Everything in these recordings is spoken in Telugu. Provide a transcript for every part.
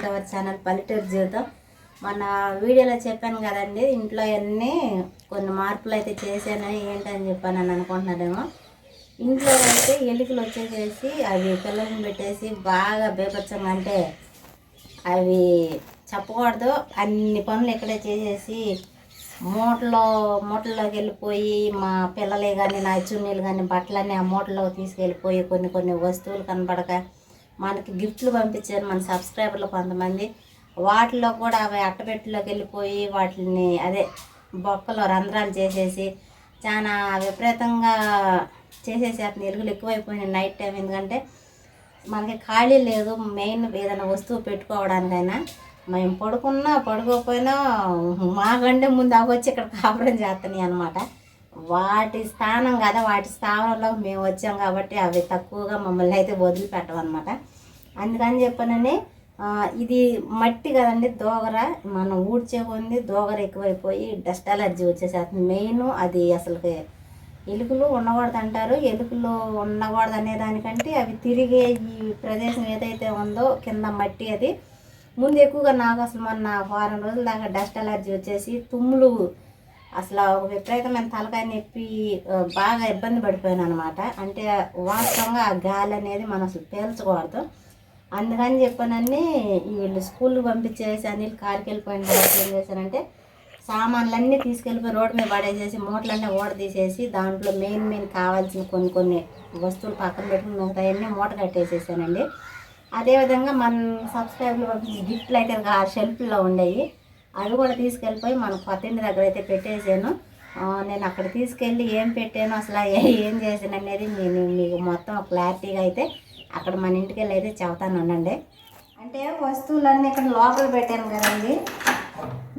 వెల్కమ్ టు అవర్ ఛానల్ పల్లెటూరు జీవితం మన వీడియోలో చెప్పాను కదండి ఇంట్లో అన్నీ కొన్ని మార్పులు అయితే చేశాను ఏంటని చెప్పాను అని అనుకుంటున్నాడేమో ఇంట్లో అయితే ఎలుకలు వచ్చేసేసి అవి పిల్లల్ని పెట్టేసి బాగా బేపచ్చంగా అంటే అవి చెప్పకూడదు. అన్ని పనులు ఇక్కడే చేసేసి మూటలో మూటల్లోకి వెళ్ళిపోయి మా పిల్లలే కానీ నా చున్నీలు కానీ బట్టలన్నీ ఆ మూటలోకి తీసుకెళ్ళిపోయి కొన్ని కొన్ని వస్తువులు కనపడక మనకి గిఫ్ట్లు పంపించారు మన సబ్స్క్రైబర్లు కొంతమంది. వాటిలో కూడా అవి అట్టపెట్టులోకి వెళ్ళిపోయి వాటిని అదే బొక్కలో రంధ్రాలు చేసేసి చాలా విపరీతంగా చేసేసి అతను ఎలుగులు ఎక్కువైపోయినాయి నైట్ టైం. ఎందుకంటే మనకి ఖాళీ లేదు మెయిన్ ఏదైనా వస్తువు పెట్టుకోవడానికైనా. మేము పడుకున్నా పడుకోకపోయినా మాకంటే ముందు అవి వచ్చి ఇక్కడ కాపురం చేస్తున్నాయి అనమాట వాటి స్థానం కదా వాటి స్థానంలో మేము వచ్చాం కాబట్టి అవి తక్కువగా మమ్మల్ని అయితే వదిలిపెట్టవన్నమాట. అందుకని చెప్పనని ఇది మట్టి కదండి దోగర. మనం ఊడ్చే కొంది దోగర ఎక్కువైపోయి డస్ట్ అలర్జీ వచ్చేసేస్తుంది. మెయిన్ అది అసలుకి ఎలుకలు ఉండకూడదు అంటారు. ఎలుకలు ఉండకూడదు అనే దానికంటే అవి తిరిగే ఈ ప్రదేశం ఏదైతే ఉందో కింద మట్టి అది. ముందు ఎక్కువగా నాకు అసలు మొన్న వారం రోజుల దాకా డస్ట్ అలర్జీ వచ్చేసి తుమ్ములు అసలు ఒక విపరీతమైన తలకాయ నొప్పి బాగా ఇబ్బంది పడిపోయాను అనమాట అంటే వాస్తవంగా ఆ గాలి అనేది మనం అసలు పీల్చకూడదు. అందుకని చెప్పానని వీళ్ళు స్కూల్కి పంపించేసి అనిల్ కారుకి వెళ్ళిపోయిన తర్వాత ఏం చేశారంటే సామాన్లన్నీ తీసుకెళ్ళిపోయి రోడ్డు మీద పడేసేసి మూటలన్నీ ఓడ తీసేసి దాంట్లో మెయిన్ మెయిన్ కావాల్సిన కొన్ని కొన్ని వస్తువులు పక్కన పెట్టుకుని మిగతాయన్నీ మూట కట్టేసేసానండి. అదేవిధంగా మన సబ్స్క్రైబర్లు పంపించిన గిఫ్ట్లు అయితే ఆ షెల్ఫ్లో ఉండేవి. అవి కూడా తీసుకెళ్ళిపోయి మన కొత్త ఇంటి దగ్గర అయితే పెట్టేసాను నేను అక్కడ తీసుకెళ్ళి ఏం పెట్టాను అసలు ఏం చేశాను అనేది నేను మీకు మొత్తం క్లారిటీగా అయితే అక్కడ మన ఇంటికి వెళ్ళి అయితే చెబుతాను ఉండండి. అంటే వస్తువులన్నీ ఇక్కడ లోపల పెట్టాను కదండి.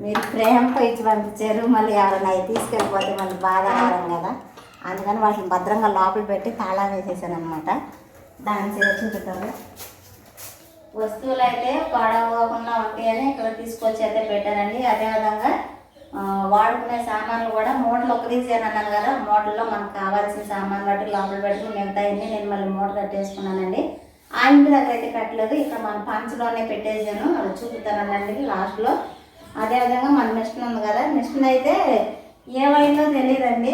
మీరు ప్రేమతో ఇచ్చి పంపించారు. మళ్ళీ ఎవరైనా అవి తీసుకెళ్ళిపోతే మళ్ళీ బాధాకరం కదా. అందుకని వాటిని భద్రంగా లోపల పెట్టి తాళా వేసేసాను అనమాట దాని చీర చూపుతారు వస్తువులు అయితే పాడవకుండా ఉంటాయని ఇక్కడ తీసుకొచ్చి అయితే పెట్టానండి అదేవిధంగా వాడుకునే సామాన్లు కూడా మూటలు ఒక తీసాను అన్నాను కదా మూటల్లో మనకు కావాల్సిన సామాన్లు బట్టి లోపల పెట్టుకుని మిగతా అన్నీ నేను మళ్ళీ మూట కట్టేసుకున్నానండి. ఆ ఇంటి దగ్గర అయితే కట్టలేదు ఇక్కడ మన పంచలోనే పెట్టేసాను అది చూపుతానండి లాస్ట్లో. అదేవిధంగా మన మిషన్ ఉంది కదా మిషన్ అయితే ఏమైందో తెలియదండి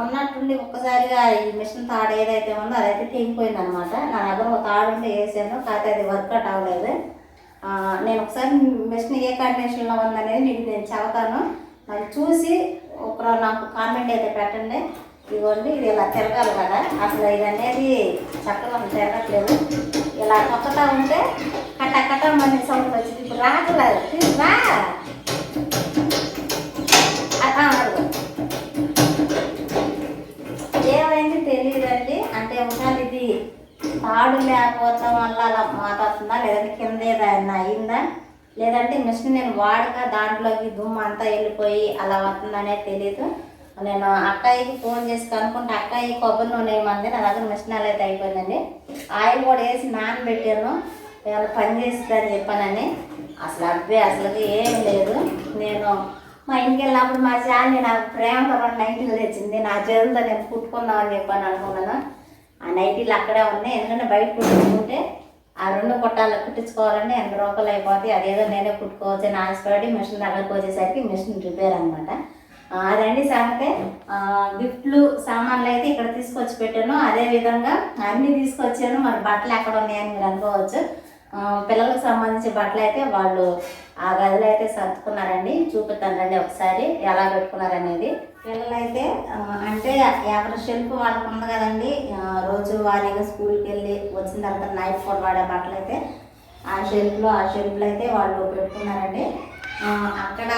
ఉన్నట్టుండి ఒక్కసారిగా ఈ మిషన్ తాడు ఏదైతే ఉందో అదైతే తెగిపోయింది అనమాట నా దగ్గర ఒక తాడు ఉంటే వేసాను కాకపోతే అది వర్కౌట్ అవ్వలేదు. నేను ఒకసారి మెషిన్ ఏ కాంబినేషన్లో ఉందనేది మీకు నేను చెబుతాను. అది చూసి ఒక నాకు కామెంట్ అయితే పెట్టండి. ఇదిగోండి ఇది ఇలా తిరగాలి కదా. అసలు ఇది అనేది చక్కగా తిరగట్లేదు. ఇలా కొత్తగా ఉంటే కట్ట కట్ట మంది సౌండ్ వచ్చింది. ఇప్పుడు రాకలేదు రా! తాడు లేకపోవడం వల్ల అలా మాట్లాడుతుందా లేదంటే కింద ఏదైనా అయిందా? లేదంటే మిషన్ నేను వాడక దాంట్లోకి దుమ్ము అంతా వెళ్ళిపోయి అలా వస్తుందనే తెలియదు నేను అక్కయ్యకి ఫోన్ చేసి కనుక్కుంటే అక్కయ్య కొబ్బరి నూనె ఏమంది నా దగ్గర మిషన్ అలా అయితే అయిపోయిందండి. ఆయిల్ కూడా వేసి నానబెట్టాను. ఏమైనా పని చేస్తుందని చెప్పానని. అసలు అబ్బే అసలు ఏం లేదు. నేను మా ఇంటికి వెళ్ళినప్పుడు మా చాలి నాకు ప్రేమతో రెండు నైటీలు తెచ్చింది. నా చేతులతో నేను కుట్టుకుందామని చెప్పాను అనుకున్నాను. ఆ నైటీలు అక్కడే ఉన్నాయి. ఎందుకంటే బయట కుట్టుకుంటే ఆ రెండు పొట్టాలు కుట్టించుకోవాలంటే ఎనభై రూపాయలు అయిపోతాయి. అదేదో నేనే కుట్టుకోవచ్చు అని ఆశపడి మిషన్ దగ్గరకు వచ్చేసరికి మిషన్ రిపేర్ అనమాట అదండి సంగతే గిఫ్ట్లు సామాన్లు అయితే ఇక్కడ తీసుకొచ్చి పెట్టాను. అదే విధంగా అన్నీ తీసుకొచ్చాను. మరి బట్టలు ఎక్కడ ఉన్నాయని మీరు అనుకోవచ్చు. పిల్లలకు సంబంధించిన బట్టలు అయితే వాళ్ళు ఆ గదిలో అయితే సర్దుకున్నారండి. చూపిస్తాను రండి ఒకసారి. ఎలా పెట్టుకున్నారనేది. పిల్లలైతే అంటే ఎవరి షెల్ఫ్ వాళ్ళకు ఉంది కదండి. రోజు వారీగా స్కూల్కి వెళ్ళి వచ్చిన తర్వాత నైట్ పూట వాడే బట్టలు అయితే ఆ షెల్ఫ్లో ఆ షెల్ఫ్లో అయితే వాళ్ళు పెట్టుకున్నారండి. అక్కడ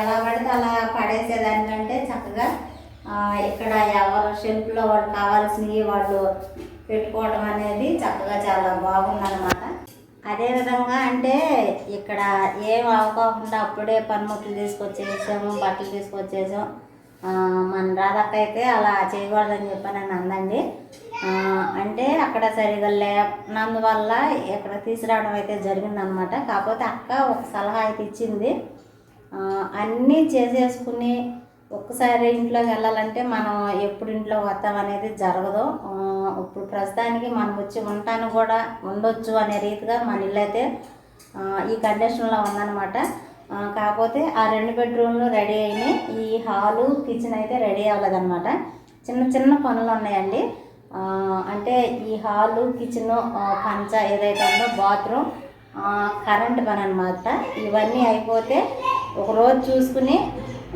ఎలా పడితే అలా పడేసేదానికంటే చక్కగా ఇక్కడ ఎవరు షెల్ఫ్లో వాళ్ళు కావాల్సినవి వాళ్ళు పెట్టుకోవడం అనేది చక్కగా చాలా బాగుందన్నమాట. అదేవిధంగా అంటే ఇక్కడ ఏం అవ్వకుండా అప్పుడే పనిముట్లు తీసుకొచ్చేసాము బట్టలు తీసుకొచ్చేసాం. మన రాధక్క అయితే అలా చేయకూడదని చెప్పానని అందండి. అంటే అక్కడ సరిగా లేనందువల్ల ఇక్కడ తీసుకురావడం అయితే జరిగిందనమాట కాకపోతే అక్క ఒక సలహా అయితే ఇచ్చింది. అన్నీ చేసేసుకుని ఒక్కసారి ఇంట్లోకి వెళ్ళాలంటే మనం ఎప్పుడు ఇంట్లో వస్తాం అనేది జరగదు. ఇప్పుడు ప్రస్తుతానికి మనం వచ్చి ఉంటాను కూడా ఉండొచ్చు అనే రీతిగా మన ఇల్లు అయితే ఈ కండిషన్లో ఉందన్నమాట. కాకపోతే ఆ రెండు బెడ్రూమ్లు రెడీ అయినాయి. ఈ హాలు కిచెన్ అయితే రెడీ అవ్వలేదన్నమాట. చిన్న చిన్న పనులు ఉన్నాయండి. అంటే ఈ హాలు కిచెన్ పంచ ఏదైతే ఉందో బాత్రూమ్ కరెంట్ పని అనమాట ఇవన్నీ అయిపోతే ఒక రోజు చూసుకుని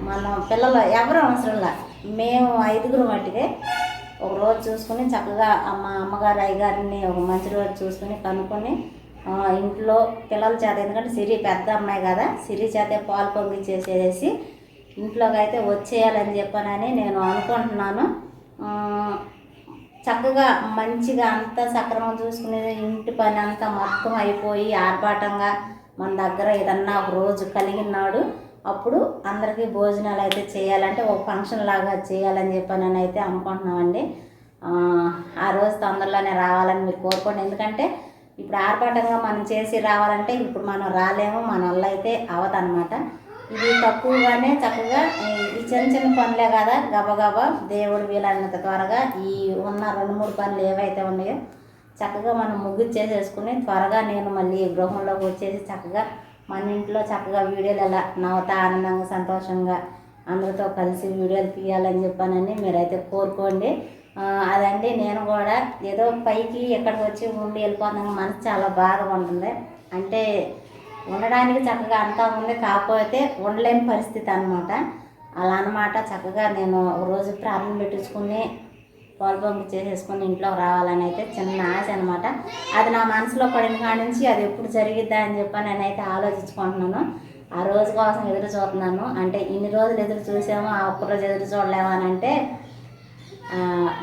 మనం పిల్లలు ఎవరు అవసరంలా మేము ఐదుగురు మట్టిదే. ఒక రోజు చూసుకుని చక్కగా అమ్మ అమ్మగారు అయ్యగారిని ఒక మంచి రోజు చూసుకుని కనుక్కొని ఇంట్లో పిల్లల చేత ఎందుకంటే సిరి పెద్ద అమ్మాయి కదా సిరి చేతే పాలు పొంగిచ్చేసేసి ఇంట్లోకి అయితే వచ్చేయాలని చెప్పానని నేను అనుకుంటున్నాను. చక్కగా మంచిగా అంతా సక్రమం చూసుకునేది ఇంటి పని అంతా మొత్తం అయిపోయి ఆర్భాటంగా మన దగ్గర ఏదన్నా ఒక రోజు కలిగినాడు అప్పుడు అందరికీ భోజనాలు అయితే చేయాలంటే ఒక ఫంక్షన్ లాగా చేయాలని చెప్పని అయితే అనుకుంటున్నామండి. ఆ, ఆ రోజు తొందరలోనే రావాలని మీరు కోరుకోండి. ఎందుకంటే ఇప్పుడు ఆర్భాటంగా మనం చేసి రావాలంటే ఇప్పుడు మనం రాలేము మన వల్ల అయితే అవదనమాట ఇది తక్కువగానే చక్కగా ఈ- చిన్న చిన్న పనులే కదా గబగబా దేవుడు వీలైనంత త్వరగా ఈ ఉన్న రెండు మూడు పనులు ఏవైతే ఉన్నాయో చక్కగా మనం ముగ్గు చేసేసుకుని త్వరగా నేను మళ్ళీ గృహంలోకి వచ్చేసి చక్కగా మన ఇంట్లో చక్కగా వీడియోలు ఎలా నవ్వుతా ఆనందంగా సంతోషంగా అందరితో కలిసి వీడియోలు తీయాలని చెప్పానని మీరైతే కోరుకోండి. అదండి. నేను కూడా ఏదో పైకి ఎక్కడికి వచ్చి ఉండి వెళ్ళిపోతున్నాను మనసు చాలా బాధగా ఉంటుంది. అంటే ఉండడానికి చక్కగా అంతా ఉంది. కాకపోతే ఉండలేని పరిస్థితి అనమాట అలా అనమాట చక్కగా నేను రోజు ప్రార్థన పెట్టించుకుని పాలు పంపు చేసేసుకుని ఇంట్లో రావాలని అయితే చిన్న ఆశ అనమాట అది నా మనసులో పడిన కాడి నుంచి అది ఎప్పుడు జరిగిద్దా అని చెప్పి నేనైతే ఆలోచించుకుంటున్నాను. ఆ రోజు కోసం ఎదురు చూస్తున్నాను. అంటే ఇన్ని రోజులు ఎదురు చూసాము ఆ ఒక్కరోజు ఎదురు చూడలేము అని అంటే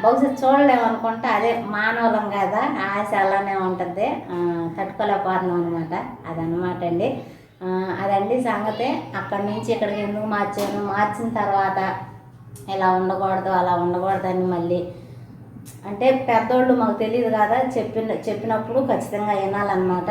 బహుశా చూడలేమనుకుంటే అదే మానవులం కదా ఆశ అలానే ఉంటుంది. తట్టుకోలేకపోతున్నాం అనమాట అదనమాట అండి. అదండి సంగతే. అక్కడి నుంచి ఇక్కడికి ఎందుకు మార్చాను? మార్చిన తర్వాత ఇలా ఉండకూడదు అలా ఉండకూడదని మళ్ళీ. అంటే పెద్దోళ్ళు మాకు తెలియదు కదా చెప్పిన చెప్పినప్పుడు ఖచ్చితంగా వినాలన్నమాట.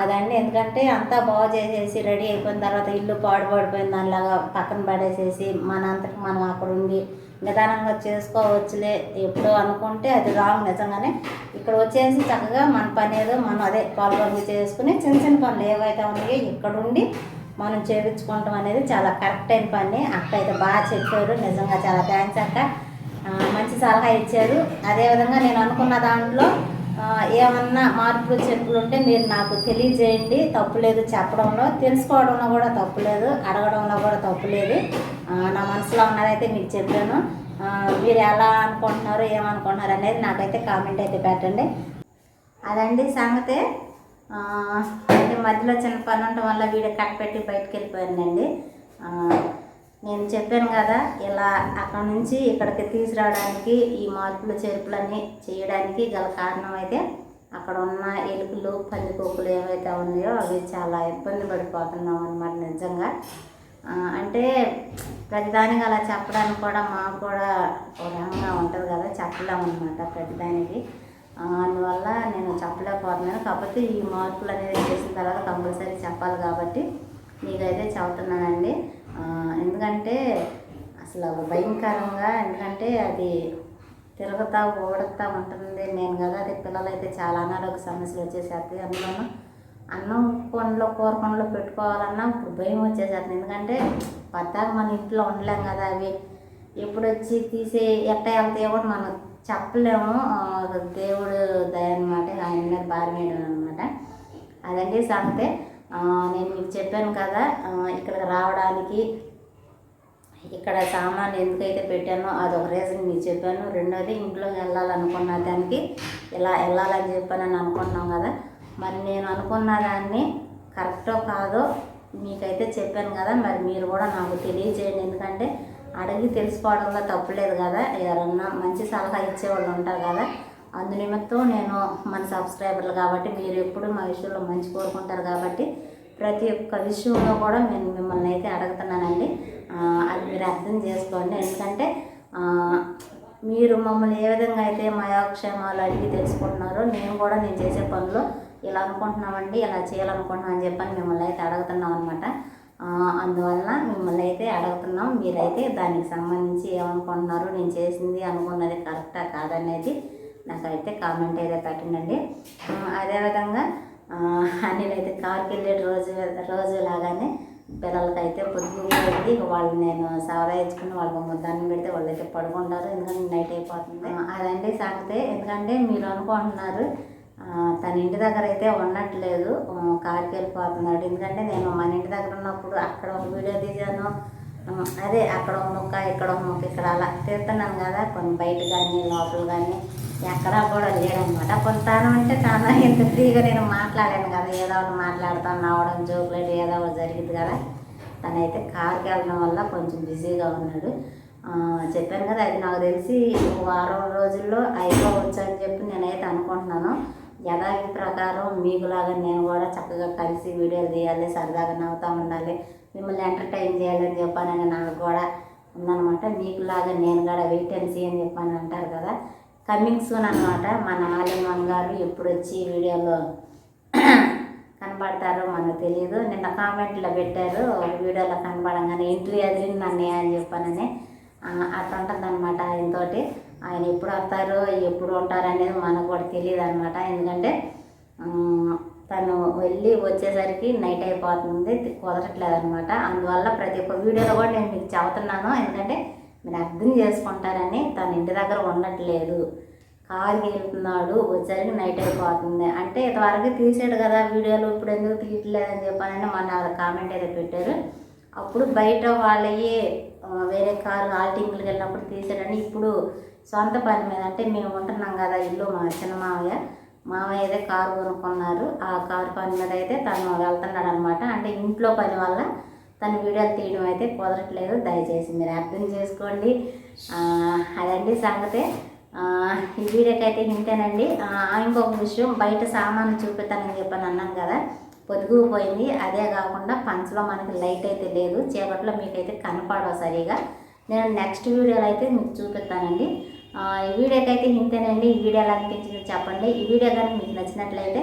అదండి. ఎందుకంటే అంతా బాగు చేసేసి రెడీ అయిపోయిన తర్వాత ఇల్లు పాడుపడిపోయిన దానిలాగా పక్కన పడేసేసి మన మనం అక్కడ ఉండి నిదానంగా చేసుకోవచ్చులే ఎప్పుడో అనుకుంటే అది రాంగ్ నిజంగానే. ఇక్కడ వచ్చేసి చక్కగా మన పని ఏదో మనం అదే పాల్గొని చేసుకుని చిన్న చిన్న పనులు ఏవైతే ఉన్నాయో ఇక్కడ ఉండి మనం చేయించుకోవటం అనేది చాలా కరెక్ట్ అయిన పని. అక్క అయితే బాగా చెప్పారు. నిజంగా చాలా థ్యాంక్స్ అక్క. మంచి సలహా ఇచ్చారు. అదేవిధంగా నేను అనుకున్న దాంట్లో ఏమన్నా మార్పులు చెప్పులు ఉంటే మీరు నాకు తెలియజేయండి. తప్పులేదు చెప్పడంలో తెలుసుకోవడంలో కూడా తప్పులేదు అడగడంలో కూడా తప్పులేదు. నా మనసులో ఉన్నదైతే మీకు చెప్పాను. మీరు ఎలా అనుకుంటున్నారు ఏమనుకుంటున్నారు అనేది నాకైతే కామెంట్ అయితే పెట్టండి. అదండి సంగతే. అంటే మధ్యలో చిన్న పని ఉండటం వల్ల వీడియో కట్ పెట్టి బయటకు వెళ్ళిపోయానండి నేను చెప్పాను కదా ఇలా అక్కడ నుంచి ఇక్కడికి తీసుకురావడానికి ఈ మార్పులు చేర్పులన్నీ చేయడానికి గల కారణం అయితే అక్కడ ఉన్న ఎలుకలు పందికొక్కులు ఏవైతే ఉన్నాయో అవి చాలా ఇబ్బంది పడిపోతున్నాం అనమాట నిజంగా. అంటే ప్రతిదానికి అలా చెప్పడానికి కూడా మాకు కూడా ఒక రకంగా ఉంటుంది కదా చెప్పలేము అనమాట ప్రతిదానికి. అందువల్ల నేను చెప్పలేకపోతున్నాను. కాకపోతే ఈ మార్పులు అనేది చేసిన తర్వాత కంపల్సరీ చెప్పాలి కాబట్టి మీకైతే చదువుతున్నానండి ఎందుకంటే అసలు భయంకరంగా ఎందుకంటే అది తిరుగుతూ ఓడుతూ ఉంటుంది నేను కదా అది పిల్లలు అయితే చాలా అనారోగ్య సమస్యలు వచ్చేసేస్తాయి అందులోనూ అన్నం కొండలో కూర కొండలో పెట్టుకోవాలన్నా ఇప్పుడు భయం వచ్చేసేస్తుంది ఎందుకంటే పద్దాక మన ఇంట్లో ఉండలేం కదా అవి. ఎప్పుడు వచ్చి తీసి ఎట్ట వెళ్తాయో కూడా మనం చెప్పలేము. దేవుడు దయ అనమాట ఆయన మీద భారం వేయడం అనమాట అదండి సంగతే. నేను మీకు చెప్పాను కదా ఇక్కడికి రావడానికి ఇక్కడ సామాన్ ఎందుకైతే పెట్టానో అదొక రీజన్ మీకు చెప్పాను. రెండోది ఇంట్లో వెళ్ళాలనుకున్న దానికి ఇలా వెళ్ళాలని చెప్పానని అనుకున్నాం కదా. మరి నేను అనుకున్న దాన్ని కరెక్టో కాదో మీకైతే చెప్పాను కదా మరి మీరు కూడా నాకు తెలియజేయండి. ఎందుకంటే అడిగి తెలుసుకోవడంలో తప్పులేదు కదా. ఎవరన్నా మంచి సలహా ఇచ్చేవాళ్ళు ఉంటారు కదా. అందు నిమిత్తం నేను మన సబ్స్క్రైబర్లు కాబట్టి మీరు ఎప్పుడు మా విషయంలో మంచి కోరుకుంటారు కాబట్టి ప్రతి ఒక్క విషయంలో కూడా నేను మిమ్మల్ని అయితే అడుగుతున్నానండి. అది మీరు అర్థం చేసుకోండి. ఎందుకంటే మీరు మమ్మల్ని ఏ విధంగా అయితే మా యోగక్షేమాలు అడిగి తెలుసుకుంటున్నారో నేను కూడా నేను చేసే పనులు ఇలా అనుకుంటున్నామండి ఇలా చేయాలనుకుంటున్నాం అని చెప్పని మిమ్మల్ని అయితే అడుగుతున్నాం అనమాట అందువలన మిమ్మల్ని అయితే అడుగుతున్నాం. మీరైతే దానికి సంబంధించి ఏమనుకుంటున్నారు నేను చేసింది అనుకున్నది కరెక్టా కాదనేది నాకైతే కామెంట్ అయితే పెట్టండి అదేవిధంగా అనిల్ అయితే కార్కి వెళ్ళే రోజు రోజు లాగానే పిల్లలకైతే పొద్దుపోయింది వాళ్ళు నేను సవరాయించుకుని వాళ్ళకి ముద్దాన్ని పెడితే వాళ్ళు అయితే పడుకుంటారు. ఎందుకంటే నైట్ అయిపోతుంది. అదండి సంగతి. ఎందుకంటే మీరు అనుకుంటున్నారు తన ఇంటి దగ్గర అయితే ఉండట్లేదు కార్కి వెళ్ళిపోతున్నాడు. ఎందుకంటే నేను మన ఇంటి దగ్గర ఉన్నప్పుడు అక్కడ ఒక వీడియో తీశాను. ఆ, అదే అక్కడ ఒక ముక్క ఇక్కడ ఒక ముక్క ఇక్కడ అలా తీస్తున్నాను కదా. కొన్ని బయట కానీ లోపల కానీ. ఎక్కడా కూడా లేడనమాట. కొంత అంటే చాలా ఇంత ఫ్రీగా నేను మాట్లాడాను కదా ఏదో ఒకటి మాట్లాడతాను నవ్వడం జోకులేట్ ఏదో ఒకటి జరిగింది కదా. తనైతే కార్కి వెళ్ళడం వల్ల కొంచెం బిజీగా ఉన్నాడు. చెప్పాను కదా అది నాకు తెలిసి వారం రోజుల్లో అయిపోవచ్చు అని చెప్పి నేనైతే అనుకుంటున్నాను. యథావిధి ప్రకారం మీకులాగా నేను కూడా చక్కగా కలిసి వీడియోలు తీయాలి సరదాగా నవ్వుతూ ఉండాలి మిమ్మల్ని ఎంటర్టైన్ చేయాలని చెప్పానని నాకు కూడా ఉందనమాట మీకులాగా నేను కూడా వెయిట్ అండ్ సీ అని చెప్పాను అంటారు కదా కమింగ్ సూన్ అనమాట మన ఆలిమన్ గారు ఎప్పుడు వచ్చి వీడియోలో కనబడతారో మనకు తెలియదు నిన్న కామెంట్లో పెట్టారు వీడియోలో కనపడంగానే ఇంటి ఎదిరింది నన్ను అని చెప్పానని. అట్లా ఉంటుందన్నమాట ఆయనతోటి. ఆయన ఎప్పుడు వస్తారు ఎప్పుడు ఉంటారు అనేది మనకు కూడా తెలియదు అనమాట ఎందుకంటే తను వెళ్ళి వచ్చేసరికి నైట్ అయిపోతుంది కుదరట్లేదు అనమాట అందువల్ల ప్రతి ఒక్క వీడియోలో కూడా నేను మీకు చెబుతున్నాను. ఎందుకంటే మీరు అర్థం చేసుకుంటారని తన ఇంటి దగ్గర ఉండట్లేదు. కారుకి వెళ్తున్నాడు వచ్చేసరికి నైట్ అయిపోతుంది. అంటే ఇంతవరకు తీసాడు కదా వీడియోలు ఇప్పుడు ఎందుకు తీయట్లేదని చెప్పానని మన కామెంట్ అయితే పెట్టారు. అప్పుడు బయట వాళ్ళయే వేరే కారు ఆల్టింగ్లకి వెళ్ళినప్పుడు తీసాడని ఇప్పుడు సొంత పని మీద అంటే మేము ఉంటున్నాం కదా ఇల్లు మా చిన్న మామయ్య మామయ్య అయితే కారు కొనుక్కున్నారు. ఆ కారు పని మీద అయితే తను వెళ్తున్నాడు అనమాట అంటే ఇంట్లో పని వల్ల తన వీడియోలు తీయడం అయితే కుదరట్లేదు. దయచేసి మీరు అర్థం చేసుకోండి. అదండి సంగతే. ఈ వీడియోకి అయితే ఇంతేనండి. ఇంకొక విషయం బయట సామాను చూపిస్తానని చెప్పని అన్నాను కదా పొదుగు పోయింది. అదే కాకుండా పంచలో మనకి లైట్ అయితే లేదు. చీకట్లో మీకైతే కనపడవు సరిగా. నేను నెక్స్ట్ వీడియోలో అయితే మీకు చూపిస్తానండి ఈ వీడియోకి అయితే ఇంతేనండి. ఈ వీడియో ఎలా అనిపించింది చెప్పండి. ఈ వీడియో కానీ మీకు నచ్చినట్లయితే